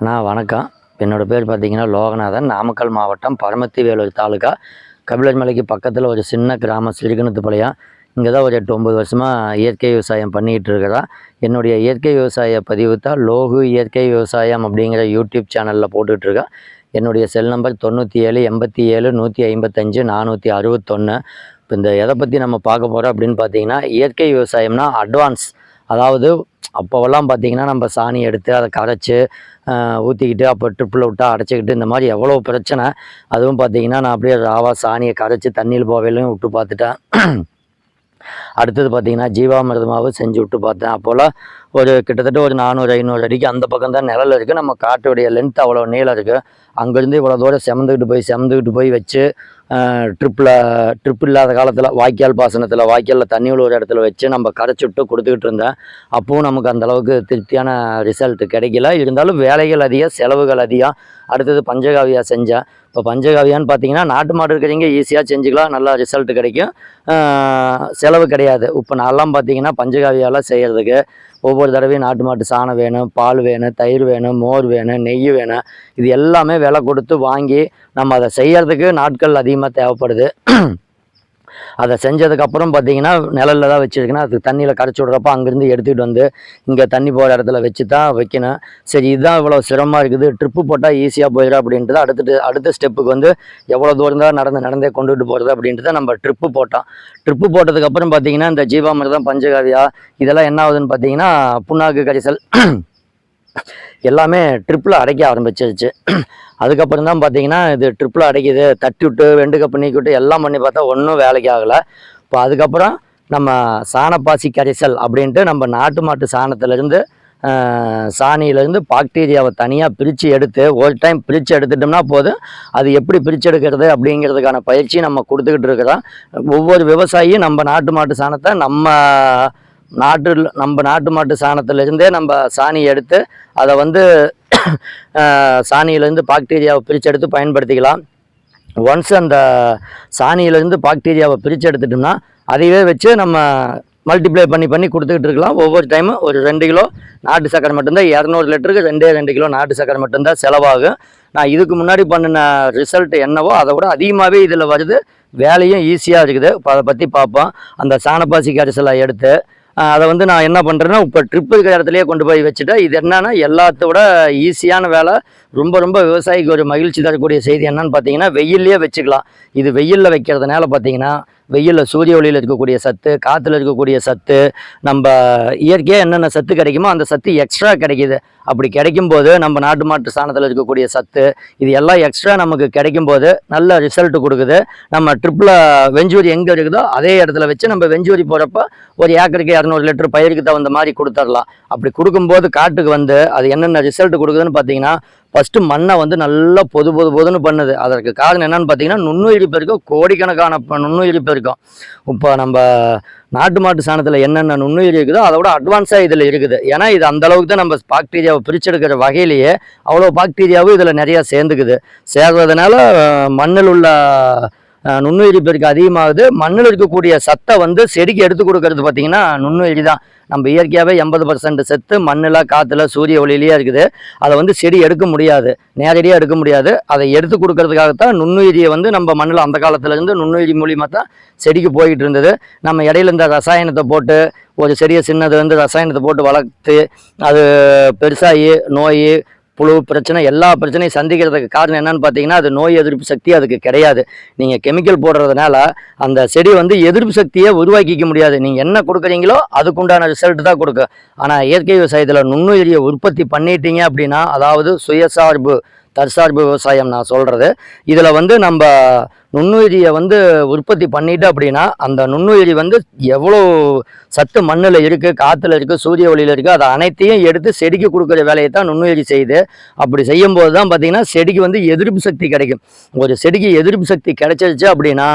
அண்ணா வணக்கம். என்னோடய பேர் பார்த்தீங்கன்னா லோகநாதன். நாமக்கல் மாவட்டம் பரமத்தி வேலூர் தாலுக்கா கபிலர் மலைக்கு பக்கத்தில் ஒரு சின்ன கிராமம் சிறுகணத்துப்பாளையம் இங்கே தான் ஒரு எட்டு ஒம்பது வருஷமாக இயற்கை விவசாயம் பண்ணிக்கிட்டு இருக்கிறான் என்னுடைய இயற்கை விவசாய பதிவு தான் லோகு இயற்கை விவசாயம் அப்படிங்கிற யூடியூப் சேனலில் போட்டுட்ருக்கேன் என்னுடைய செல் நம்பர் தொண்ணூற்றி ஏழு எண்பத்தி ஏழு நூற்றி ஐம்பத்தஞ்சு நானூற்றி அறுபத்தொன்று இப்போ இந்த எதை பற்றி நம்ம பார்க்க போகிறோம் அப்படின்னு பார்த்தீங்கன்னா இயற்கை விவசாயம்னா அட்வான்ஸ் அதாவது அப்போவெல்லாம் பார்த்தீங்கன்னா நம்ம சாணி எடுத்து அதை கரைச்சி ஊற்றிக்கிட்டு அப்போ ட்ரிப்பில் விட்டா அடைச்சிக்கிட்டு இந்த மாதிரி எவ்வளோ பிரச்சனை. அதுவும் பார்த்தீங்கன்னா நான் அப்படியே ராவா சாணியை கரைச்சி தண்ணியில் போவையிலையும் விட்டு பார்த்துட்டேன். அடுத்தது பார்த்தீங்கன்னா ஜீவாமிரதமாகவும் செஞ்சு விட்டு பார்த்தேன். அப்போல்லாம் ஒரு கிட்டத்தட்ட ஒரு நானூறு ஐநூறு அடிக்கு அந்த பக்கம் தான் நிழல் இருக்குது நம்ம காட்டுடைய லென்த் அவ்வளோ நீளம் இருக்குது அங்கேருந்து இவ்வளோ தூரம் செமந்துக்கிட்டு போய் செமந்துக்கிட்டு போய் வச்சு ட்ரிப்பில் ட்ரிப் இல்லாத காலத்தில் வாய்க்கால் பாசனத்தில் வாய்க்காலில் தண்ணி உள்ள ஒரு இடத்துல வச்சு நம்ம கரைச்சி விட்டு கொடுத்துக்கிட்டு இருந்தேன். அப்பவும் நமக்கு அந்தளவுக்கு திருப்தியான ரிசல்ட் கிடைக்கல. இருந்தாலும் வேலைகள் அதிகம் செலவுகள் அதிகம். அடுத்தது பஞ்சகாவியா செஞ்சேன். இப்போ பஞ்சகாவியான்னு பார்த்தீங்கன்னா நாட்டு மாடு இருக்கிறவங்க ஈஸியாக செஞ்சுக்கலாம் நல்லா ரிசல்ட் கிடைக்கும். செலவு கிடையாது. இப்போ நான்லாம் பார்த்தீங்கன்னா பஞ்சகாவியாலாம் செய்கிறதுக்கு ஒவ்வொரு தடவையும் நாட்டு மாட்டு சாணம் வேணும் பால் வேணும் தயிர் வேணும் மோர் வேணும் நெய் வேணும். இது எல்லாமே விலை கொடுத்து வாங்கி நம்ம அதை செய்யறதுக்கு நாட்கள் அதிகமாக தேவைப்படுது. அதை செஞ்சதுக்கப்புறம் பார்த்தீங்கன்னா நிழலில் தான் வச்சுருக்கேன். அதுக்கு தண்ணியில் கரைச்சி விட்றப்ப அங்கேருந்து எடுத்துகிட்டு வந்து இங்கே தண்ணி போகிற இடத்துல வச்சு தான் வைக்கணும். சரி இதுதான் இவ்வளோ சிரமமாக இருக்குது. ட்ரிப்பு போட்டால் ஈஸியாக போயிடும் அப்படின்ட்டு தான் அடுத்துட்டு அடுத்த ஸ்டெப்புக்கு வந்து எவ்வளோ தூரம் தான் நடந்து நடந்தே கொண்டுட்டு போகிறது அப்படின்றத நம்ம ட்ரிப்பு போட்டோம். ட்ரிப்பு போட்டதுக்கப்புறம் பார்த்தீங்கன்னா இந்த ஜீவாமிர்தம் பஞ்சகாவியா இதெல்லாம் என்ன ஆகுதுன்னு பார்த்தீங்கன்னா புண்ணாக்கு கரிசல் எல்லாமே ட்ரிப்பில் அடைக்க ஆரம்பிச்சிருச்சு. அதுக்கப்புறம் தான் பார்த்தீங்கன்னா இது ட்ரிப்பில் அடைக்குது. தட்டி விட்டு வெண்டு கப்பு நீக்கி விட்டு எல்லாம் பண்ணி பார்த்தா ஒன்றும் வேலைக்கு ஆகலை. இப்போ அதுக்கப்புறம் நம்ம சாணப்பாசி கரைசல் அப்படின்ட்டு நம்ம நாட்டு மாட்டு சாணத்துலேருந்து சாணியிலேருந்து பாக்டீரியாவை தனியாக பிரித்து எடுத்து ஒரு டைம் பிரித்து எடுத்துட்டோம்னா போதும். அது எப்படி பிரித்து எடுக்கிறது அப்படிங்கிறதுக்கான பயிற்சி நம்ம கொடுத்துக்கிட்டு இருக்கிறோம். ஒவ்வொரு விவசாயியும் நம்ம நாட்டு மாட்டு சாணத்தை நம்ம நாட்டு நம்ம நாட்டு மாட்டு சாணத்துலேருந்தே நம்ம சாணி எடுத்து அதை வந்து சாணியிலேருந்து பாக்டீரியாவை பிரித்து எடுத்து பயன்படுத்திக்கலாம். ஒன்ஸ் அந்த சாணியிலேருந்து பாக்டீரியாவை பிரித்து எடுத்துட்டோம்னா அதையே வச்சு நம்ம மல்டிப்ளை பண்ணி பண்ணி கொடுத்துக்கிட்டு இருக்கலாம். ஒவ்வொரு டைமும் ஒரு ரெண்டு கிலோ நாட்டு சக்கரை மட்டும்தான் இரநூறு லிட்டருக்கு ரெண்டே ரெண்டு கிலோ நாட்டு சக்கரை மட்டும்தான் செலவாகும். நான் இதுக்கு முன்னாடி பண்ணின ரிசல்ட் என்னவோ அதை விட அதிகமாகவே இதில் வருது. வேலையும் ஈஸியாக இருக்குது. இப்போ அதை பற்றி பார்ப்போம். அந்த சாணப்பாசி கரிசலை எடுத்து அதை வந்து நான் என்ன பண்ணுறேன்னா இப்போ ட்ரிப் இருக்கிற இடத்துலயே கொண்டு போய் வச்சுட்டேன் இது என்னன்னா எல்லாத்தோட ஈஸியான வேலை. ரொம்ப ரொம்ப விவசாயிக்கு ஒரு மகிழ்ச்சி தரக்கூடிய செய்தி என்னன்னு பார்த்தீங்கன்னா வெயில்லையே வச்சுக்கலாம். இது வெயிலில் வைக்கிறதுனால பார்த்தீங்கன்னா வெயிலில் சூரிய ஒளியில் இருக்கக்கூடிய சத்து காற்றுல இருக்கக்கூடிய சத்து நம்ம இயற்கையாக என்னென்ன சத்து கிடைக்குமோ அந்த சத்து எக்ஸ்ட்ரா கிடைக்கிது. அப்படி கிடைக்கும்போது நம்ம நாட்டு மாட்டு சாணத்தில் இருக்கக்கூடிய சத்து இது எல்லாம் எக்ஸ்ட்ரா நமக்கு கிடைக்கும்போது நல்ல ரிசல்ட் கொடுக்குது. நம்ம ட்ரிப்பில் வெஞ்சூரி எங்கே இருக்குதோ அதே இடத்துல வச்சு நம்ம வெஞ்சூரி போகிறப்ப ஒரு ஏக்கருக்கு இரநூறு லிட்டர் பயிருக்கு தகுந்த மாதிரி கொடுத்துடலாம் அப்படி கொடுக்கும்போது காட்டுக்கு வந்து அது என்னென்ன ரிசல்ட் கொடுக்குதுன்னு பார்த்தீங்கன்னா ஃபஸ்ட்டு மண்ணை வந்து நல்லா பொது பொது பொதுன்னு பண்ணுது. அதற்கு காரணம் என்னென்னு பார்த்தீங்கன்னா நுண்ணுயிரி பெருக்கம் கோடிக்கணக்கான ப- நுண்ணுயிரி பெருக்கம். இப்போ நம்ம நாட்டு மாட்டு சாணத்தில் என்னென்ன நுண்ணுயிரி இருக்குதோ அதை விட அட்வான்ஸாக இதில் இருக்குது. ஏன்னா இது அந்த அளவுக்கு தான் நம்ம பாக்டீரியாவை பிரிச்செடுக்கிற வகையிலேயே அவ்வளோ பாக்டீரியாவும் இதில் நிறையா சேர்ந்துக்குது. சேர்றதுனால மண்ணில் உள்ள நுண்ணுயிரி பெருக்கு அதிகமாகுது. மண்ணில் இருக்கக்கூடிய சத்தை வந்து செடிக்கு எடுத்து கொடுக்கறது பார்த்தீங்கன்னா நுண்ணுயிரி தான். நம்ம இயற்கையாகவே எண்பது பர்சன்ட் செத்து மண்ணில் காற்றுல சூரிய ஒளியிலேயே இருக்குது. அதை வந்து செடி எடுக்க முடியாது. நேரடியாக எடுக்க முடியாது. அதை எடுத்து கொடுக்கறதுக்காகத்தான் நுண்ணுயிரியை வந்து நம்ம மண்ணில் அந்த காலத்துலேருந்து நுண்ணுயிரி மூலியமாக தான் செடிக்கு போய்கிட்டு இருந்தது. நம்ம இடையில இந்த ரசாயனத்தை போட்டு ஒரு செடியை சின்னது வந்து ரசாயனத்தை போட்டு வளர்த்து அது பெருசாகி நோய் புழு பிரச்சனை எல்லா பிரச்சனையும் சந்திக்கிறதுக்கு காரணம் என்னன்னு பார்த்தீங்கன்னா அது நோய் எதிர்ப்பு சக்தி அதுக்கு கிடையாது. நீங்கள் கெமிக்கல் போடுறதுனால அந்த செடி வந்து எதிர்ப்பு சக்தியை உருவாக்கிக்க முடியாது. நீங்கள் என்ன கொடுக்குறீங்களோ அதுக்குண்டான ரிசல்ட் தான் கொடுக்கும். ஆனால் இயற்கை விவசாயத்தில் நுண்ணுயிரியை உற்பத்தி பண்ணிட்டீங்க அப்படின்னா அதாவது சுயசார்பு தற்சார்பு விவசாயம் நான் சொல்கிறது இதில் வந்து நம்ம நுண்ணுயிரியை வந்து உற்பத்தி பண்ணிட்டு அப்படின்னா அந்த நுண்ணுயிரி வந்து எவ்வளோ சத்து மண்ணில் இருக்குது காற்றுல இருக்குது சூரிய ஒளியில் இருக்குது அதை அனைத்தையும் எடுத்து செடிக்கு கொடுக்குற வேலையை தான் நுண்ணுயிரி செய்யுது. அப்படி செய்யும்போது தான் பார்த்திங்கன்னா செடிக்கு வந்து எதிர்ப்பு சக்தி கிடைக்கும். ஒரு செடிக்கு எதிர்ப்பு சக்தி கிடைச்சிருச்சு அப்படின்னா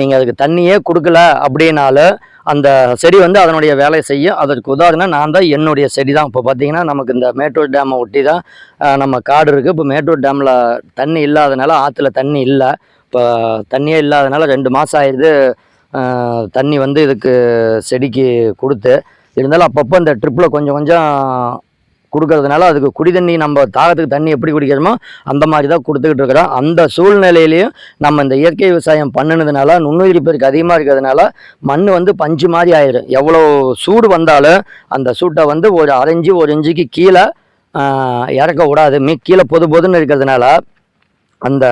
நீங்கள் அதுக்கு தண்ணியே கொடுக்கல அப்படின்னாலும் அந்த செடி வந்து அதனுடைய வேலையை செய்யும் அதற்கு உதாரணம் நான் தான் என்னுடைய செடி தான். இப்போ பார்த்தீங்கன்னா நமக்கு இந்த மேட்டூர் டேமை ஒட்டி தான் நம்ம காடு இருக்குது இப்போ மேட்டூர் டேமில் தண்ணி இல்லாதனால ஆற்றுல தண்ணி இல்லை. இப்போ தண்ணியே இல்லாதனால ரெண்டு மாதம் ஆயிடுது. தண்ணி வந்து இதுக்கு செடிக்கு கொடுத்து. இருந்தாலும் அப்பப்போ இந்த ட்ரிப்பில் கொஞ்சம் கொஞ்சம் கொடுக்கறதுனால அதுக்கு குடி தண்ணி நம்ம தாகத்துக்கு தண்ணி எப்படி குடிக்கிறோமோ அந்த மாதிரி தான் கொடுத்துக்கிட்டு இருக்கிறோம். அந்த சூழ்நிலையிலையும் நம்ம இந்த இயற்கை விவசாயம் பண்ணினதுனால நுண்ணுயிரி பெருக்கு அதிகமாக இருக்கிறதுனால மண் வந்து பஞ்சு மாதிரி ஆயிடும் எவ்வளோ சூடு வந்தாலும் அந்த சூட்டை வந்து ஒரு அரைஞ்சு ஒரு இன்ச்சுக்கு கீழே இறக்க விடாது. மீ கீழே பொது பொதுன்னு இருக்கிறதுனால அந்த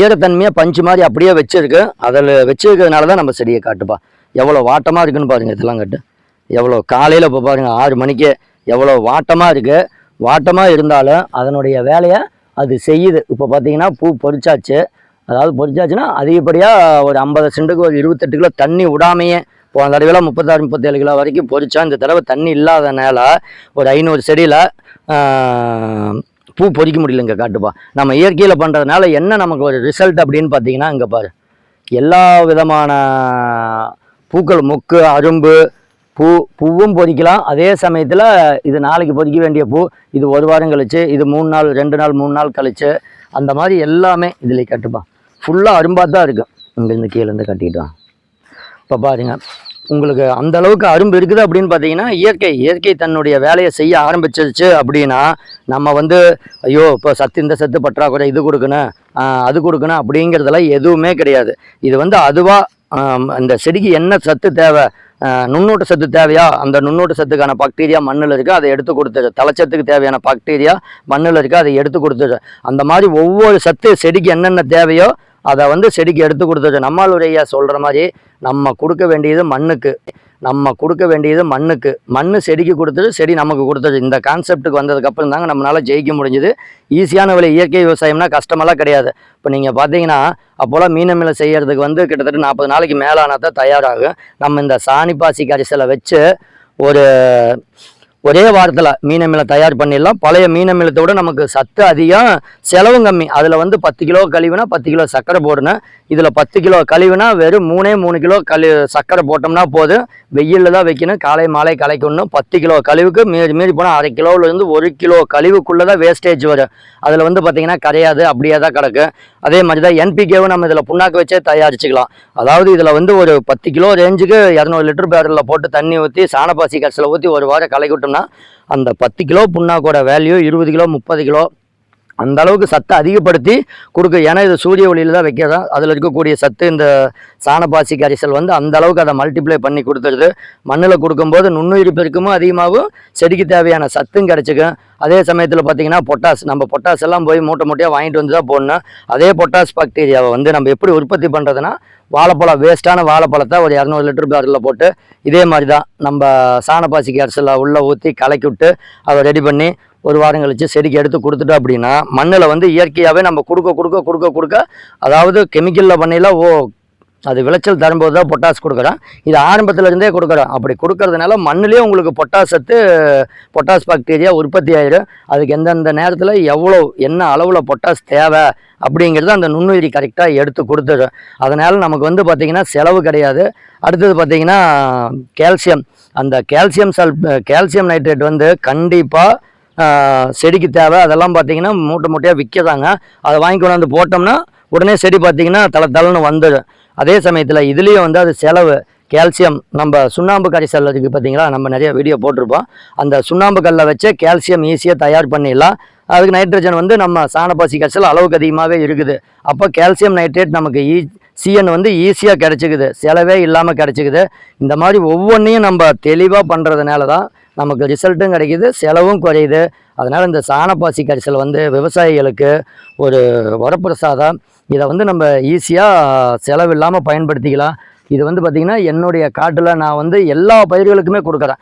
ஈரத்தன்மையை பஞ்சு மாதிரி அப்படியே வச்சுருக்கு. அதில் வச்சுருக்கிறதுனால தான் நம்ம செடியை காட்டுப்பா. எவ்வளோ வாட்டமாக இருக்குன்னு பாருங்கள் இதெல்லாம் கட்டு. எவ்வளோ காலையில் இப்போ பாருங்கள் ஆறு மணிக்கே எவ்வளோ வாட்டமாக இருக்குது வாட்டமாக இருந்தாலும் அதனுடைய வேலையை அது செய்யுது. இப்போ பார்த்தீங்கன்னா பூ பொறிச்சாச்சு அதாவது பொறிச்சாச்சுன்னா அதிகப்படியாக ஒரு ஐம்பது சென்ட்டுக்கு ஒரு இருபத்தெட்டு கிலோ தண்ணி விடாமையே. போன தடவைலாம் முப்பத்தாறு முப்பத்தேழு கிலோ வரைக்கும் பொறிச்சா இந்த தடவை தண்ணி இல்லாதனால ஒரு ஐநூறு செடியில் பூ பொறிக்க முடியலங்க காட்டுப்பா. நம்ம இயற்கையில் பண்ணுறதுனால என்ன நமக்கு ஒரு ரிசல்ட் அப்படின்னு பார்த்தீங்கன்னா இங்கே பாரு. எல்லா விதமான பூக்கள் மொக்கு அரும்பு பூ பூவும் பொதிக்கலாம் அதே சமயத்தில் இது நாளைக்கு பொதிக்க வேண்டிய பூ இது ஒரு வாரம் கழிச்சு இது மூணு நாள் ரெண்டு நாள் மூணு நாள் கழிச்சு அந்த மாதிரி எல்லாமே இதில் கட்டுப்பா. ஃபுல்லாக அரும்பாக தான் இருக்கும் இங்கேருந்து கீழேருந்து கட்டிக்கிட்டோம் இப்போ பாருங்கள் உங்களுக்கு அந்த அளவுக்கு அரும்பு இருக்குது அப்படின்னு பார்த்தீங்கன்னா இயற்கை இயற்கை தன்னுடைய வேலையை செய்ய ஆரம்பிச்சிருச்சு அப்படின்னா நம்ம வந்து ஐயோ இப்போ சத்து இந்த சத்து பற்றாக்குறை இது கொடுக்கணும் அது கொடுக்கணும் அப்படிங்கிறதெல்லாம் எதுவுமே கிடையாது. இது வந்து அதுவாக அந்த செடிக்கு என்ன சத்து தேவை நுண்ணூட்ட சத்து தேவையா? அந்த நுண்ணூட்ட சத்துக்கான பாக்டீரியா மண்ணில் இருக்குது அதை எடுத்து கொடுத்துரு தலைச்சத்துக்கு தேவையான பாக்டீரியா மண்ணில் இருக்குது அதை எடுத்து கொடுத்துரு அந்த மாதிரி ஒவ்வொரு சத்து செடிக்கு என்னென்ன தேவையோ அதை வந்து செடிக்கு எடுத்து கொடுத்துரு நம்மளுடைய சொல்கிற மாதிரி நம்ம கொடுக்க வேண்டியது மண்ணுக்கு. நம்ம கொடுக்க வேண்டியது மண்ணுக்கு. மண் செடிக்கு கொடுத்தது செடி நமக்கு கொடுத்தது. இந்த கான்செப்ட்டுக்கு வந்ததுக்கப்புறம் தாங்க நம்மளால் ஜெயிக்க முடிஞ்சுது. ஈஸியான விலை இயற்கை விவசாயம்னா கஷ்டமெல்லாம் கிடையாது. இப்போ நீங்கள் பார்த்தீங்கன்னா அப்போல்லாம் மீனமில செய்கிறதுக்கு வந்து கிட்டத்தட்ட நாற்பது நாளைக்கு மேலானா தான் தயாராகும். நம்ம இந்த சாணி பாசி கரிசலை வச்சு ஒரு ஒரே வாரத்தில் மீனமில தயார் பண்ணிடலாம். பழைய மீனமிலத்தை விட நமக்கு சத்து அதிகம். செலவும் கம்மி. அதில் வந்து பத்து கிலோ கழிவுனா பத்து கிலோ சர்க்கரை போடணும். இதில் பத்து கிலோ கழிவுனா வெறும் மூணே மூணு கிலோ கழி சர்க்கரை போட்டோம்னா போதும். வெயிலில் தான் வைக்கணும். காலை மாலை கலைக்கணும். பத்து கிலோ கழிவுக்கு மீறி மீறி போனால் அரை கிலோவிலேருந்து ஒரு கிலோ கழிவுக்குள்ளே தான் வேஸ்டேஜ் வரும். அதில் வந்து பார்த்திங்கன்னா கரையாது. அப்படியே தான் கிடக்கும். அதே மாதிரி தான் என்பிகேவும் நம்ம இதில் புண்ணாக்கு வச்சே தயாரிச்சுக்கலாம். அதாவது இதில் வந்து ஒரு பத்து கிலோ ரேஞ்சுக்கு இரநூறு லிட்டர் பேரலில் போட்டு தண்ணி ஊற்றி சாணப்பாசி கரைசலை ஊற்றி ஒரு வாரம் கலக்கி விட்டோம்னா அந்த பத்து கிலோ புண்ணாக்கோட வேல்யூ இருபது கிலோ முப்பது கிலோ அந்த அளவுக்கு சத்தை அதிகப்படுத்தி கொடுக்க ஏன்னா இது சூரிய ஒளியில் தான் வைக்கிறோம் அதில் இருக்கக்கூடிய சத்து இந்த சாணப்பாசி கரிசல் வந்து அந்த அளவுக்கு அதை மல்டிப்ளை பண்ணி கொடுத்துருது. மண்ணில் கொடுக்கும்போது நுண்ணுயிர் பெருக்கமும் அதிகமாகும் செடிக்கு தேவையான சத்தும் கிடச்சிக்கும். அதே சமயத்தில் பார்த்தீங்கன்னா பொட்டாஸ் நம்ம பொட்டாஸ் எல்லாம் போய் மூட்டை மூட்டையாக வாங்கிட்டு வந்து தான் போடணும். அதே பொட்டாஸ் பாக்டீரியாவை வந்து நம்ம எப்படி உற்பத்தி பண்ணுறதுன்னா வாழைப்பழம் வேஸ்ட்டான வாழைப்பழத்தை ஒரு இரநூறு லிட்டர் பேரில் போட்டு இதே மாதிரி தான் நம்ம சாணப்பாசி கரிசலில் உள்ளே ஊற்றி கலக்கி விட்டு அதை ரெடி பண்ணி ஒரு வாரம் கழிச்சு செடிக்கு எடுத்து கொடுத்துட்டோம் அப்படின்னா மண்ணில் வந்து இயற்கையாகவே நம்ம கொடுக்க கொடுக்க கொடுக்க கொடுக்க அதாவது கெமிக்கலில் பண்ணையில் ஓ அது விளைச்சல் தரும்போது தான் பொட்டாஸ் கொடுக்குறோம் இது ஆரம்பத்துலேருந்தே கொடுக்குறோம் அப்படி கொடுக்கறதுனால மண்ணுலேயே உங்களுக்கு பொட்டாஸ் சத்து பொட்டாஸ் பாக்டீரியா உற்பத்தி ஆயிடும். அதுக்கு எந்தெந்த நேரத்தில் எவ்வளோ என்ன அளவில் பொட்டாஸ் தேவை அப்படிங்கிறது அந்த நுண்ணுயிரி கரெக்டாக எடுத்து கொடுத்துடும். அதனால் நமக்கு வந்து பார்த்திங்கன்னா செலவு கிடையாது. அடுத்தது பார்த்திங்கன்னா கால்சியம் அந்த கால்சியம் சல் கால்சியம் நைட்ரேட் வந்து கண்டிப்பாக செடிக்கு தேவை. அதெல்லாம் பார்த்தீங்கன்னா மூட்டை மூட்டையாக விற்கிறாங்க. அதை வாங்கி கொண்டாந்து போட்டோம்னா உடனே செடி பார்த்தீங்கன்னா தலை தலைன்னு வந்துடும். அதே சமயத்தில் இதுலேயும் வந்து அது செலவு கால்சியம் நம்ம சுண்ணாம்பு கரைசல் இருக்குது பார்த்தீங்களா நம்ம நிறைய வீடியோ போட்டிருப்போம். அந்த சுண்ணாம்பு கல்லை வச்சு கால்சியம் ஈஸியாக தயார் பண்ணிடலாம். அதுக்கு நைட்ரஜன் வந்து நம்ம சாணப்பாசி கரைசல் அளவுக்கு அதிகமாகவே இருக்குது. அப்போ கால்சியம் நைட்ரேட் நமக்கு e, ஈ சிஎன் வந்து ஈஸியாக கிடச்சிக்குது. செலவே இல்லாமல் கிடச்சிக்குது. இந்த மாதிரி ஒவ்வொன்றையும் நம்ம தெளிவாக பண்ணுறதுனால தான் நமக்கு ரிசல்ட்டும் கிடைக்குது செலவும் குறையுது. அதனால் இந்த சாணப்பாசி கரிசல் வந்து விவசாயிகளுக்கு ஒரு வரப்பிரசாதம். இதை வந்து நம்ம ஈஸியாக செலவில்லாமல் பயன்படுத்திக்கலாம். இது வந்து பார்த்திங்கன்னா என்னுடைய காட்டில் நான் வந்து எல்லா பயிர்களுக்குமே கொடுக்குறேன்.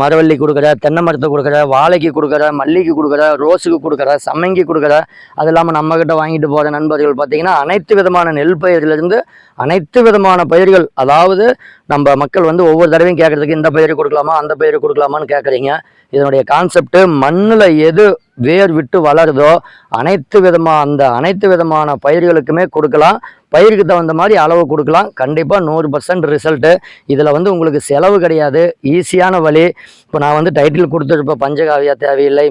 மரவள்ளி கொடுக்குறேன் தென்னை மரத்தை கொடுக்குறேன் வாழைக்கு கொடுக்குறேன் மல்லிக்கு கொடுக்குறேன் ரோஸுக்கு கொடுக்குறேன் சம்மங்கி கொடுக்குறேன். அது இல்லாமல் நம்மக்கிட்ட வாங்கிட்டு போகிற நண்பர்கள் பார்த்திங்கன்னா அனைத்து விதமான நெல் பயிர்லேருந்து அனைத்து விதமான பயிர்கள் அதாவது நம்ம மக்கள் வந்து ஒவ்வொரு தடவையும் கேட்குறதுக்கு இந்த பயிர் கொடுக்கலாமா அந்த பயிர் கொடுக்கலாமான்னு கேட்குறீங்க இதனுடைய கான்செப்ட் மண்ணில் எது வேர் விட்டு வளருதோ அனைத்து விதமாக அந்த அனைத்து விதமான பயிர்களுக்குமே கொடுக்கலாம். பயிருக்கு தகுந்த மாதிரி அளவு கொடுக்கலாம். கண்டிப்பாக நூறு பர்சன்ட் ரிசல்ட்டு இதில் வந்து உங்களுக்கு செலவு கிடையாது. ஈஸியான வழி. இப்போ நான் வந்து டைட்டில் கொடுத்துருப்பேன். பஞ்சகாவியா தேவையில்லை.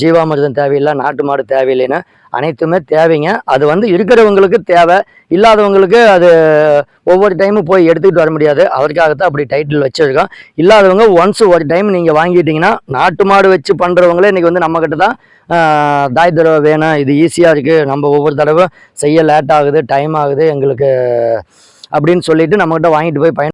ஜீவாமிர்தம் தேவையில்லை நாட்டு மாடு தேவையில்லைன்னு அனைத்துமே தேவைங்க. அது வந்து இருக்கிறவங்களுக்கு தேவை. இல்லாதவங்களுக்கு அது ஒவ்வொரு டைமும் போய் எடுத்துக்கிட்டு வர முடியாது. அதற்காகத்தான் அப்படி டைட்டில் வச்சுருக்கோம். இல்லாதவங்க ஒன்ஸ் ஒரு டைம் நீங்கள் வாங்கிட்டீங்கன்னா நாட்டு மாடு வச்சு பண்ணுறவங்களே இன்றைக்கி வந்து நம்மக்கிட்ட தான் தாய் தடவை வேணும். இது ஈஸியாக இருக்குது நம்ம ஒவ்வொரு தடவை செய்ய லேட் ஆகுது டைம் ஆகுது எங்களுக்கு அப்படின்னு சொல்லிட்டு நம்மகிட்ட வாங்கிட்டு போய் பயன்